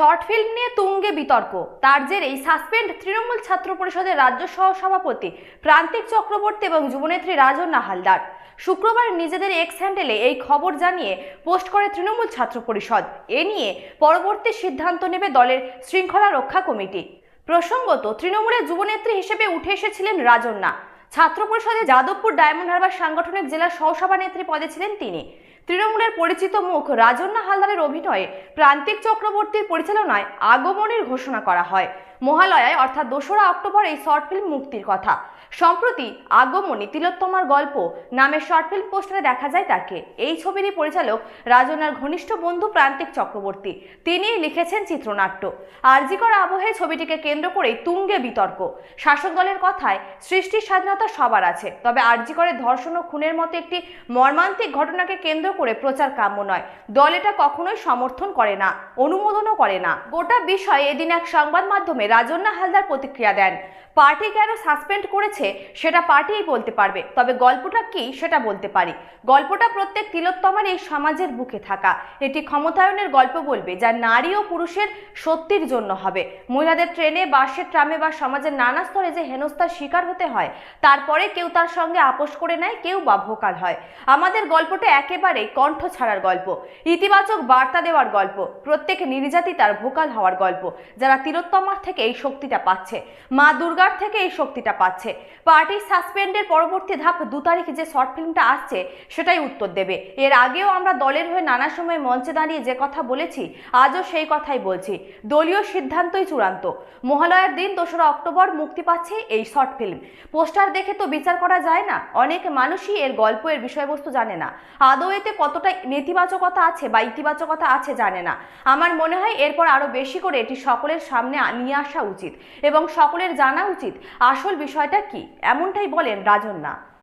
Short film নিয়ে তুঙ্গে বিতর্ক। তার জেরেই সাসপেন্ড তৃণমূল ছাত্র পরিষদের রাজ্য সহ সভাপতি প্রান্তিক চক্রবর্তী এবং যুবনেত্রী রাজন্না হালদার। শুক্রবার নিজেদের এক্স হ্যান্ডেলে এই খবর জানিয়ে পোস্ট করে তৃণমূল ছাত্র পরিষদ। এ নিয়ে পরবর্তী সিদ্ধান্ত নেবে দলের শৃঙ্খলা রক্ষা কমিটি। প্রসঙ্গত তৃণমূলের যুবনেত্রী হিসেবে উঠে এসেছিলেন রাজন্না। ছাত্র পরিষদে যাদবপুর ডায়মন্ড হারবার সাংগঠনিক জেলা সহসভানেত্রী পদে ছিলেন তিনি। তৃণমূলের পরিচিত মুখ রাজন্না হালদারের অভিনয়ে প্রান্তিক চক্রবর্তীর পরিচালনায় আগমনের ঘোষণা করা হয়। মহালয়ায়, অর্থাৎ দোসরা অক্টোবর, এই শর্ট ফিল্ম মুক্তির কথা। সম্প্রতি আগমনী তিলোত্তমার গল্প নামের শর্ট ফিল্ম পোস্টারে দেখা যায় তাকে। এই ছবিরই পরিচালক রাজনার ঘনিষ্ঠ বন্ধু প্রান্তিক চক্রবর্তী। তিনিই লিখেছেন চিত্রনাট্য। আরজিকর আবহে ছবিটিকে কেন্দ্র করেই তুঙ্গে বিতর্ক। শাসক দলের কথায় সৃষ্টির স্বাধীনতা সবার আছে। তবে আরজিকরের ধর্ষণ ও খুনের মতো একটি মর্মান্তিক ঘটনাকে কেন্দ্র করে প্রচার কাম্য নয়। দল এটা কখনোই সমর্থন করে না, অনুমোদনও করে না। গোটা বিষয়ে এদিন এক সংবাদ মাধ্যমে রাজন্না হালদার প্রতিক্রিয়া দেন। পার্টি কেন সাসপেন্ড করেছে সেটা পার্টিই বলতে পারবে, তবে গল্পটা কি সেটা বলতে পারি। গল্পটা প্রত্যেক তিলোত্তমার এই সমাজের বুকে থাকা। এটি ক্ষমতায়নের গল্প বলবে, যা নারী ও পুরুষের সত্যির জন্য হবে। মহিলাদের ট্রেনে, বাসে, ট্রামে বা সমাজের নানা স্তরে যে হেনস্থার শিকার হতে হয়, তারপরে কেউ তার সঙ্গে আপোষ করে নেয়, কেউ বা ভোকাল হয়। আমাদের গল্পটা একেবারে কণ্ঠ ছাড়ার গল্প, ইতিবাচক বার্তা দেওয়ার গল্প, প্রত্যেক নির্যাতি তার ভোকাল হওয়ার গল্প, যারা তিলোত্তমার থেকে এই শক্তিটা পাচ্ছে, মা দুর্গার থেকে এই শক্তিটা পাচ্ছে। পার্টি সাসপেন্ডের পরবর্তী ধাপ দু তারিখ যে শর্ট ফিল্মটা আসছে, সেটাই উত্তর দেবে। এর আগেও আমরা দলের হয়ে নানা সময় মঞ্চে দাঁড়িয়ে যে কথা বলেছি, আজও সেই কথাই বলছি। দলীয় সিদ্ধান্তই চূড়ান্ত। মহালয়ার দিন দোসরা অক্টোবর মুক্তি পাচ্ছে এই শর্ট ফিল্ম। পোস্টার দেখে তো বিচার করা যায় না, অনেক মানুষই এর গল্প, এর বিষয়বস্তু জানে না। আদৌ এতে কতটা নেতিবাচকতা আছে বা ইতিবাচকতা আছে জানে না। আমার মনে হয় এরপর আরও বেশি করে এটি সকলের সামনে নিয়ে আসা উচিত এবং সকলের জানা উচিত আসল বিষয়টা কি, এমনটাই বলেন রাজন্না।